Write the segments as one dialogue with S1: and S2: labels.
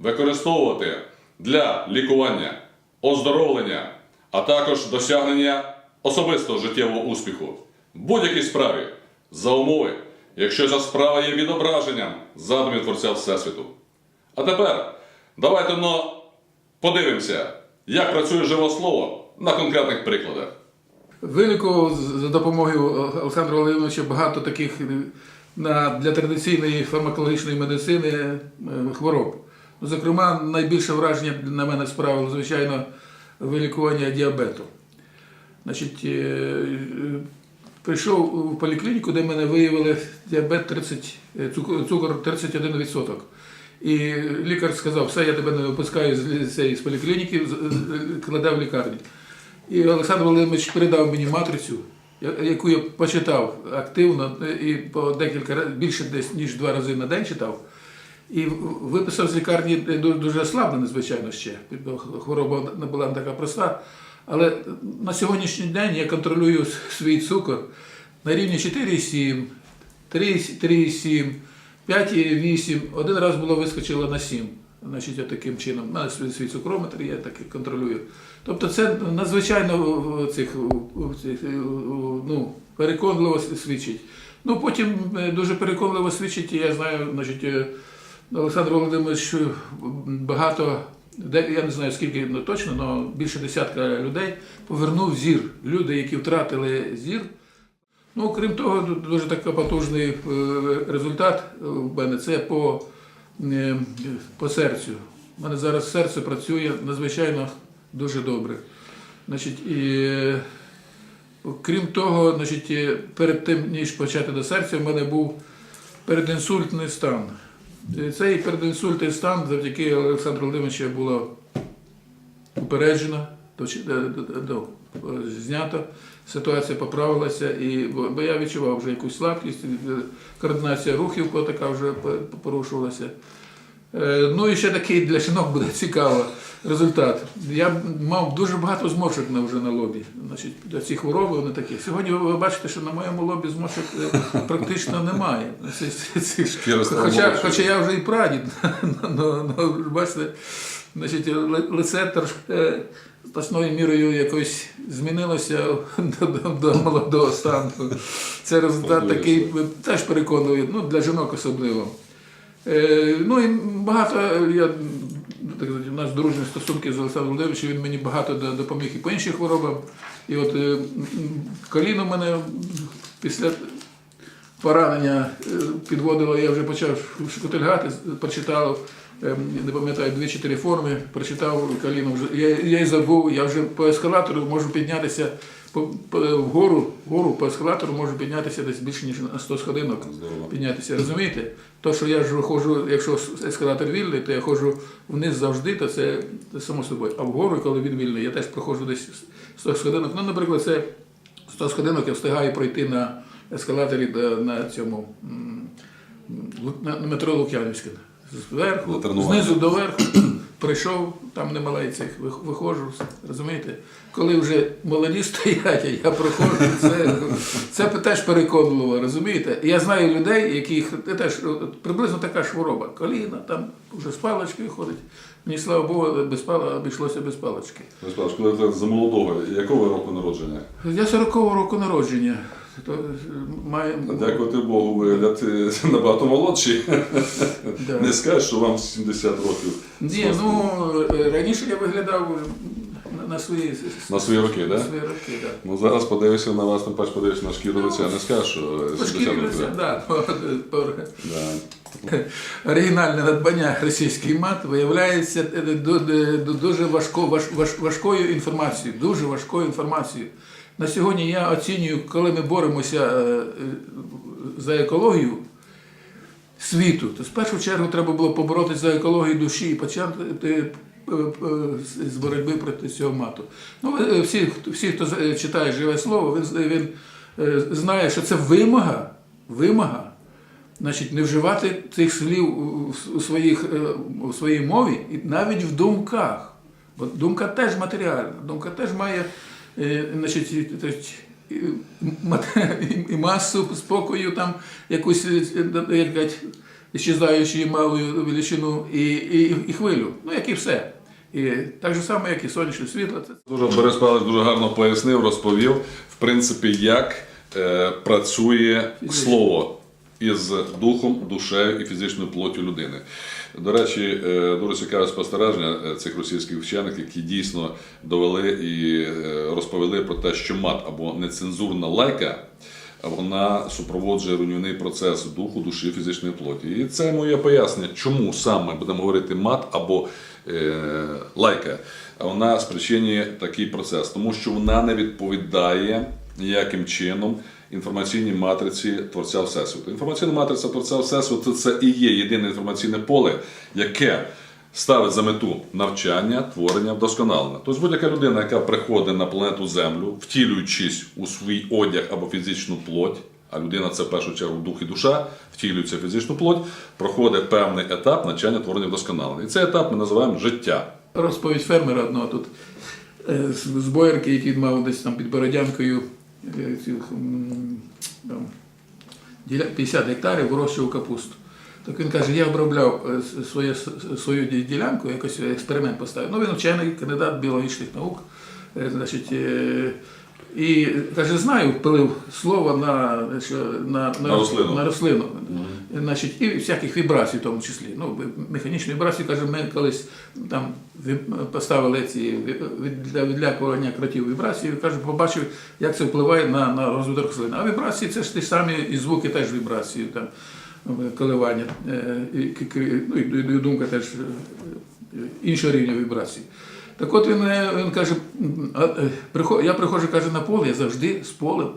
S1: використовувати для лікування, оздоровлення, а також досягнення особистого життєвого успіху в будь-якій справі за умови, якщо ця справа є відображенням задумів Творця Всесвіту. А тепер давайте но подивимося, як працює живе слово на конкретних прикладах.
S2: Виникло за допомогою Олександра Володимировича багато таких е, для традиційної фармакологічної медицини е, хвороб. Зокрема, найбільше враження на мене справило, звичайно, вилікування діабету. Значить, е, е, прийшов в поліклініку, де мене виявили діабет 30, е, цукор 31%. І лікар сказав, все, я тебе не випускаю з, цієї- з поліклініки, кладе в лікарню. І Олександр Володимирович передав мені матрицю, яку я почитав активно і по декілька більше десь ніж два рази на день читав. І виписав з лікарні е, дуже слабо, звичайно, ще. Хвороба не була не така проста. Але на сьогоднішній день я контролюю свій цукор на рівні 4,7, 3,7, 5,8. Один раз було вискочило на 7. Значить, я таким чином. У мене свій, цукрометр, я так контролюю. Тобто це надзвичайно цих, ну, переконливо свідчить. Ну, потім е, дуже переконливо свідчить, я знаю, значить, е, Олександр Володимирович багато, я не знаю скільки ну, точно, але більше десятка людей повернув зір. Люди, які втратили зір. Ну, крім того, дуже такий потужний е, результат в мене це по, е, по серцю. У мене зараз серце працює надзвичайно дуже добре. Значить, і, крім того, значить, перед тим, ніж почати до серця, в мене був передінсультний стан. Е, Цей передінсультний стан завдяки Олександру Володимировичу було упереджено, е, е, знято, ситуація поправилася, і, бо я відчував вже якусь слабкість, координація рухів така вже порушувалася. Е, Ну і ще такий для жінок буде цікаво результат. Я мав дуже багато зморшок на, вже на лобі. Значить, ці хвороби вони такі. Сьогодні ви бачите, що на моєму лобі зморшок е, практично немає. Хоча, хоча я вже і прадід. Бачите, значить, лице трошки е, значною мірою якось змінилося до, до, до молодого стану. Це результат такий теж переконує, ну, для жінок особливо. Е, ну і багато я так у нас дружні стосунки з Олександром Володимировичем, він мені багато допоміг і по іншим хворобам. І от е, коліно мене після поранення е, підводило, я вже почав шкотильгати, прочитав, не пам'ятаю, дві-чотири форми, прочитав коліно вже. Я, я й забув, я вже по ескалатору можу піднятися вгору, вгору по ескалатору можу піднятися десь більше, ніж на 100 сходинок. Піднятися, розумієте? То, що я ж ходжу, якщо ескалатор вільний, то я ходжу вниз завжди, то це, само собою. А вгору, коли він вільний, я теж проходжу десь 100 сходинок. Ну, наприклад, це 100 сходинок я встигаю пройти на ескалаторі на цьому на метро Лук'янівське. Зверху, знизу до верху, прийшов, там немалий цих, виходжу, розумієте? Коли вже молоді стоять, я проходжу, це, це теж переконливо, розумієте? Я знаю людей, яких це теж приблизно така ж хвороба. Коліна, там вже з паличкою ходить. Мені слава Богу, без пала, обійшлося без палички.
S1: Мирослав, коли ти за молодого, якого року народження?
S2: Я 40-го року народження. То, е, має,
S1: Дякувати Богу, вигляд ти набагато молодший.
S2: Да.
S1: Не скажеш, що вам 70 років.
S2: Ні, ну е, раніше я виглядав на, свої,
S1: На свої роки, так? Да?
S2: свої роки, так.
S1: Ну зараз подивишся на вас, тим паче подивишся на шкіру лиця, не скажеш, що 70 років.
S2: лиця, да,
S1: Да.
S2: оригінальне надбання російський мат виявляється е, ду- ду- ду- дуже важко, важ, важ, важкою інформацією. Дуже важкою інформацією. На сьогодні я оцінюю, коли ми боремося е, за екологію, світу, то в першу чергу треба було поборотися за екологію душі і почати е, е, з боротьби проти цього мату. Ну, всі, всі, хто читає живе слово, він, він знає, що це вимога, вимога значить, не вживати цих слів у, своїх, у своїй мові і навіть в думках. Бо думка теж матеріальна, думка теж має значить, і- масу спокою, там, якусь е, е, як кажуть, щезаючу малою величину і, і, і хвилю. Ну, як і все. І так же само, як і сонячне світло.
S1: Дуже Борис Павлович дуже гарно пояснив, розповів, в принципі, як е, працює слово із духом, душею і фізичною плоттю людини. До речі, дуже цікаве спостереження е, цих російських вчених, які дійсно довели і е, розповіли про те, що мат або нецензурна лайка. Вона супроводжує руйнівний процес духу, душі, фізичної плоті. І це моє пояснення, чому саме будемо говорити мат або е, лайка. Вона спричинює такий процес, тому що вона не відповідає ніяким чином інформаційній матриці Творця Всесвіту. Інформаційна матриця Творця Всесвіту це і є єдине інформаційне поле, яке ставить за мету навчання, творення, вдосконалення. Тобто будь-яка людина, яка приходить на планету Землю, втілюючись у свій одяг або фізичну плоть, а людина це в першу чергу дух і душа, втілюється в фізичну плоть, проходить певний етап навчання, творення, вдосконалення. І цей етап ми називаємо життя.
S2: розповідь фермера одного тут е, з боярки, який мав десь там під Бородянкою цих, там, 50 гектарів вирощував капусту. Так він каже, я обробляв е, своє, свою ділянку, якось експеримент поставив. Ну, він вчений, кандидат біологічних наук. е, Значить, е, і каже, знаю, впилив слово на, що, на,
S1: На рослину.
S2: На рослину. Значить, і всяких вібрацій в тому числі. Ну, механічні вібрації, каже, ми колись там поставили ці для відлякування кротів вібрації, каже, побачив, як це впливає на, на розвиток рослини. А вібрації це ж ті самі і звуки теж вібрації, там, коливання, е, ну, і, думка теж е, іншого рівня вібрацій. Так от він, е, він каже, е, я приходжу каже, на поле, я завжди з полем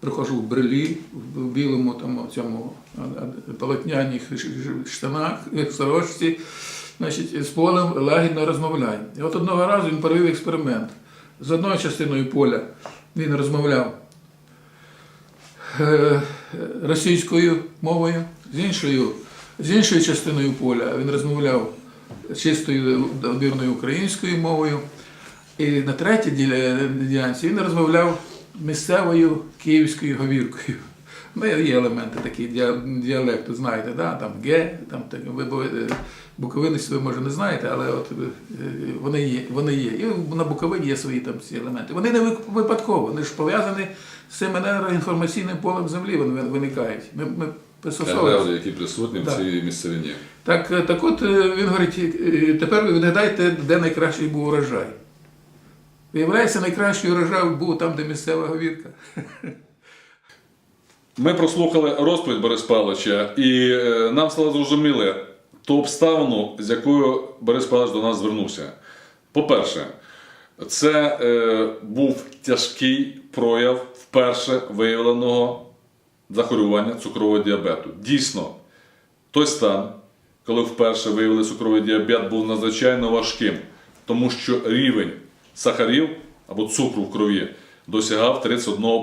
S2: приходжу в брелі, в білому там, цьому ш- штанах, сорочці, значить, з полем лагідно розмовляю. І от одного разу він провів експеримент. З одною частиною поля він розмовляв е, російською мовою, з іншою, з іншою частиною поля він розмовляв чистою добірною українською мовою. І на третій ділянці він розмовляв місцевою київською говіркою. Ну, є елементи такі діалекту, знаєте, да? там Г, там так, ви е, буковинець ви може не знаєте, але от е, вони є. Вони є. І на Буковині є свої там ці елементи. Вони не випадково, вони ж пов'язані з цим енергоінформаційним полем землі, вони виникають. Ми, ми пристосовуємося.
S1: Які присутні в цій місцевині.
S2: Так, е, так от е, він говорить, е, тепер ви відгадайте, де найкращий був урожай. Виявляється, найкращий урожай був там, де місцева говірка.
S1: Ми прослухали розповідь Борис Павловича, і е, нам стало зрозуміло ту обставину, з якою Борис Павлович до нас звернувся. По-перше, це е, був тяжкий прояв вперше виявленого захворювання цукрового діабету. Дійсно, той стан, коли вперше виявили цукровий діабет, був надзвичайно важким, тому що рівень сахарів або цукру в крові досягав 31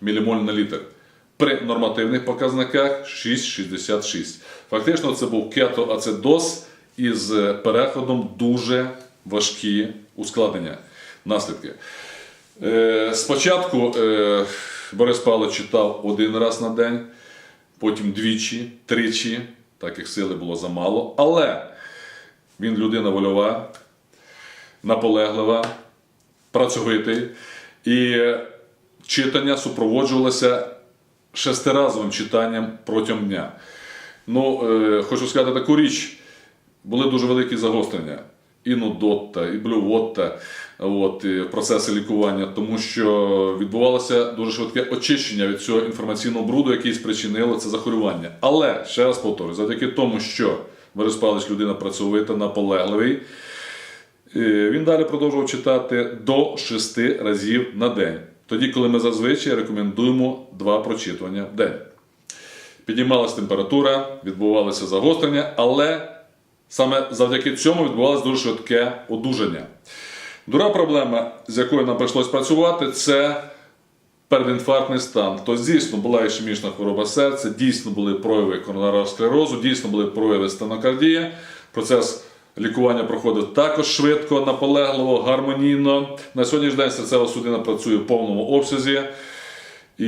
S1: мілімоль на літр. При нормативних показниках 6,66. Фактично, це був кетоацидоз із переходом дуже важкі ускладнення, наслідки. Е, спочатку е, Борис Павлович читав один раз на день, потім двічі, тричі, так як сили було замало. Але він людина вольова, наполеглива, працьовитий. І читання супроводжувалося шестиразовим читанням протягом дня. Ну, е, хочу сказати таку річ: були дуже великі загострення. І нудотта, і блювотта, от, і процеси лікування, тому що відбувалося дуже швидке очищення від цього інформаційного бруду, який спричинило це захворювання. Але ще раз повторюю, завдяки тому, що Борис Павлович людина працьовита, наполегливий, Він далі продовжував читати до 6 разів на день. Тоді, коли ми зазвичай рекомендуємо два прочитування в день. піднімалася температура, відбувалося загострення, але саме завдяки цьому відбувалося дуже швидке одужання. Друга проблема, з якою нам прийшлось працювати, це передінфарктний стан. То дійсно була ішемічна хвороба серця, дійсно були прояви коронарного склерозу, дійсно були прояви стенокардії. Процес лікування проходив також швидко, наполегливо, гармонійно. На сьогоднішній день серцева судина працює в повному обсязі і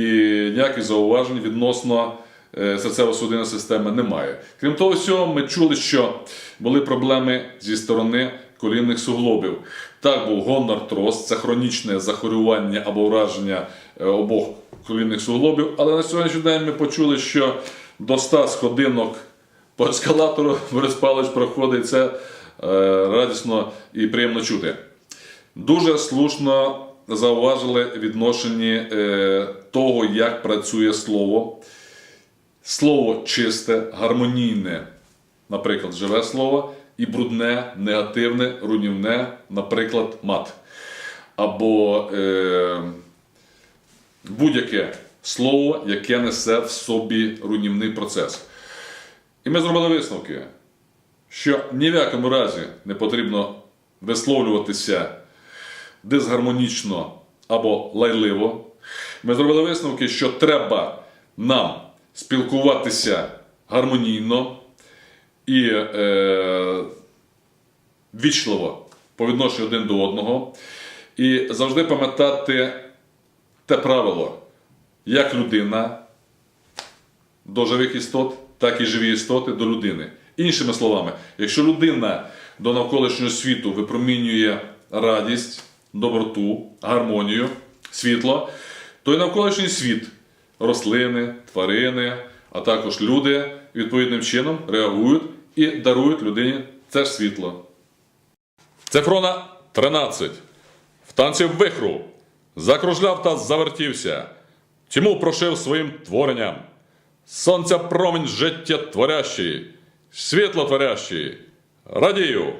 S1: ніяких зауважень відносно е, серцево-судинної системи немає. Крім того всього, ми чули, що були проблеми зі сторони колінних суглобів. Так був гонартроз, це хронічне захворювання або враження е, обох колінних суглобів. Але на сьогоднішній день ми почули, що до 100 сходинок по ескалатору Борис Павлович проходить. Це радісно і приємно чути. Дуже слушно зауважили відношенні е, того, як працює слово. Слово чисте, гармонійне, наприклад, живе слово, і брудне, негативне, руйнівне, наприклад, мат. Або е, будь-яке слово, яке несе в собі руйнівний процес. І ми зробили висновки, що ні в якому разі не потрібно висловлюватися дисгармонічно або лайливо. Ми зробили висновки, що треба нам спілкуватися гармонійно і е, вічливо по відношенню один до одного. І завжди пам'ятати те правило, як людина до живих істот, так і живі істоти до людини. Іншими словами, якщо людина до навколишнього світу випромінює радість, доброту, гармонію, світло, то й навколишній світ, рослини, тварини, а також люди відповідним чином реагують і дарують людині це ж світло. Цифрона 13. В танці вихру закружляв та завертівся. Тьму прошив своїм творенням. Сонця промінь життя творящий, світло творящий. Радію!